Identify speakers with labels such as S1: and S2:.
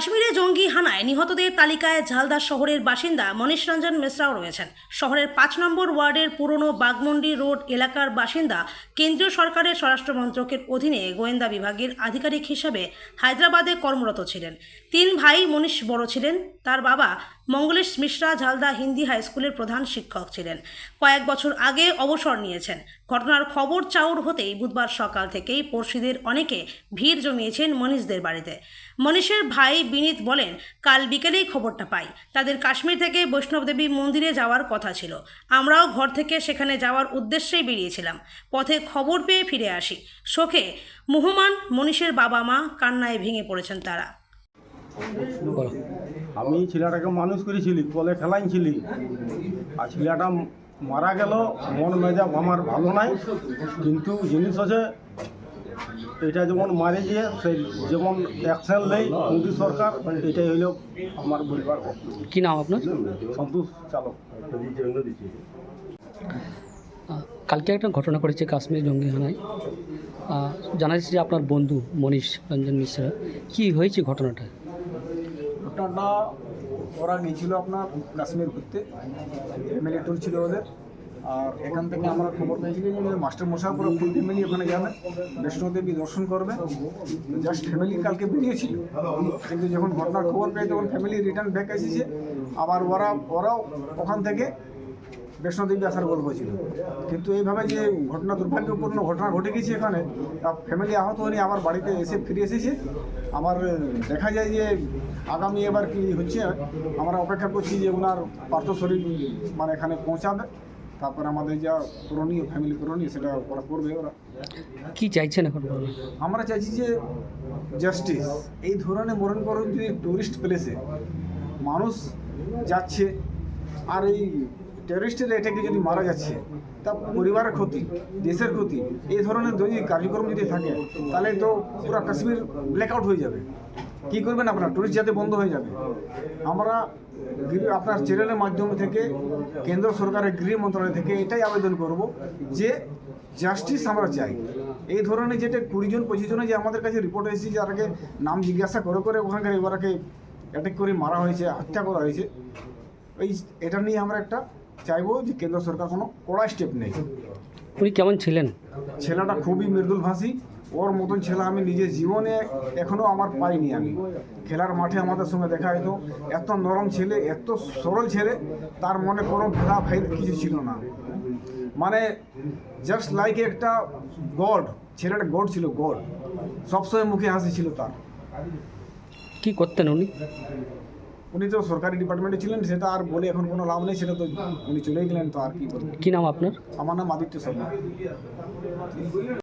S1: কাশ্মীরে জঙ্গি হানায় নিহতদের তালিকায় ঝালদা শহরের বাসিন্দা মনীষ রঞ্জন মিশ্রাও রয়েছেন। শহরের পাঁচ নম্বর ওয়ার্ডের পুরনো বাগমন্ডি রোড এলাকার বাসিন্দা কেন্দ্রীয় সরকারের স্বরাষ্ট্র মন্ত্রকের অধীনে গোয়েন্দা বিভাগের আধিকারিক হিসাবে হায়দ্রাবাদে কর্মরত ছিলেন। তিন ভাই মনীষ বড় ছিলেন, তার বাবা মঙ্গলেশ মিশ্রা ঝালদা হিন্দি হাই স্কুলের প্রধান শিক্ষক ছিলেন। কয়েক বছর আগে অবসর নিয়েছেন। ঘটনার খবর চাউর হতেই বুধবার সকাল থেকেই পড়শিদের অনেকে ভিড় জমিয়েছেন মনীষদের বাড়িতে। মনীষের ভাই বিনীত বলেন, কাল বিকেলেই খবরটা পাই। তাদের কাশ্মীর থেকে বৈষ্ণবদেবী মন্দিরে যাওয়ার কথা ছিল। আমরাও ঘর থেকে সেখানে যাওয়ার উদ্দেশ্যেই বেরিয়েছিলাম। পথে খবর পেয়ে ফিরে আসি। শোকে মুহমান মনীষের বাবা মা কান্নায় ভেঙে পড়েছেন তারা।
S2: বলো।
S3: আমি ছেলেটাকে মানুষ করেছিলি কলে খেলাইছিলি। আর ছেলেটা মারা গেল মন মেজাব আমার ভালো নাই। কিন্তু জিনিস আছে এটা যেমন মারে গিয়ে সেই যেমন অ্যাকশন নেই মোদী সরকার এটাই হইল আমার বলবার
S2: কি নাম আপনার?
S3: সন্তোষ চালক।
S2: কালকে একটা ঘটনা করেছে কাশ্মীর জঙ্গি হানায় জানা যাচ্ছে যে আপনার বন্ধু মনীষ রঞ্জন মিশ্রা। কি হয়েছে ঘটনাটা?
S4: ঘটনাটা ওরা গিয়েছিল আপনার কাশ্মীর ঘুরতে। ফ্যামিলি ট্যুর ছিল ওদের। আর এখান থেকে আমরা খবর পেয়েছি যে মাস্টার মশাই পুরো ফুল ফ্যামিলি ওখানে যাবে। বৈষ্ণবদেবী দর্শন করবে। জাস্ট ফ্যামিলি কালকে বেরিয়েছিল। কিন্তু যখন ঘটনার খবর পেয়ে তখন ফ্যামিলি রিটার্ন ব্যাক এসেছে। আবার ওরা ওরাও ওখান থেকে বৈষ্ণোদেবী আসার গল্প ছিল। কিন্তু এইভাবে যে ঘটনা দুর্ভাগ্যপূর্ণ ঘটনা ঘটে গেছে এখানে ফ্যামিলি আহত হয়নি আবার বাড়িতে এসে ফিরে এসেছে। আবার দেখা যায় যে আগামী এবার কি হচ্ছে আমরা অপেক্ষা করছি যে ওনার পার্থ শরীর মানে এখানে পৌঁছাবে। তারপর আমাদের যা করণীয় ফ্যামিলি করণীয় সেটা ওরা করবে ওরা।
S2: কি চাইছেন এখন
S4: আমরা চাইছি যে জাস্টিস এই ধরনের মরণ করণ যদি টুরিস্ট প্লেসে মানুষ যাচ্ছে আর এই টেররিস্টের এটাকে যদি মারা যাচ্ছে, তা পরিবারের ক্ষতি, দেশের ক্ষতি, এই ধরনের যদি কার্যক্রম যদি থাকে, তাহলে তো পুরো কাশ্মীর ব্ল্যাকআউট হয়ে যাবে। কি করবেন আপনার? টুরিস্ট যাতে বন্ধ হয়ে যাবে। আমরা আপনার চ্যানেলের মাধ্যম থেকে, কেন্দ্র সরকারের গৃহ মন্ত্রণালয় থেকে এটাই আবেদন করব যে জাস্টিস আমরা চাই। এই ধরনের যেটা কুড়ি জন, পঁচিশ জনে যে আমাদের কাছে রিপোর্ট এসেছে, যারাকে নাম জিজ্ঞাসা করে করে ওখানকার এবারকে অ্যাটাক করে মারা হয়েছে, হত্যা করা হয়েছে, এই, এটা নিয়ে আমরা একটা চাইব যে কেন্দ্র সরকার কোনো কড়া স্টেপ নেই।
S2: উনি কেমন ছিলেন?
S4: ছেলেটা খুবই মৃদুল ভাষী ওর মতন ছেলে আমি নিজের জীবনে এখনও আমার পাইনি আমি। খেলার মাঠে আমাদের সঙ্গে দেখা হতো এত নরম ছেলে এত সরল ছেলে তার মনে কোনো ভেদা ভেদ কিছু ছিল না। মানে জাস্ট লাইক একটা গড ছেলেটা গড ছিল গড সবসময় মুখে হাসি ছিল তার।
S2: কি করতেন উনি?
S4: উনি তো সরকারি ডিপার্টমেন্টে ছিলেন সেটা আর বলে এখন কোনো লাভ নেই সেটা তো উনি চলেই গেলেন তো আর কি বলব।
S2: কি নাম আপনার?
S4: আমার নাম আদিত্য শর্মা।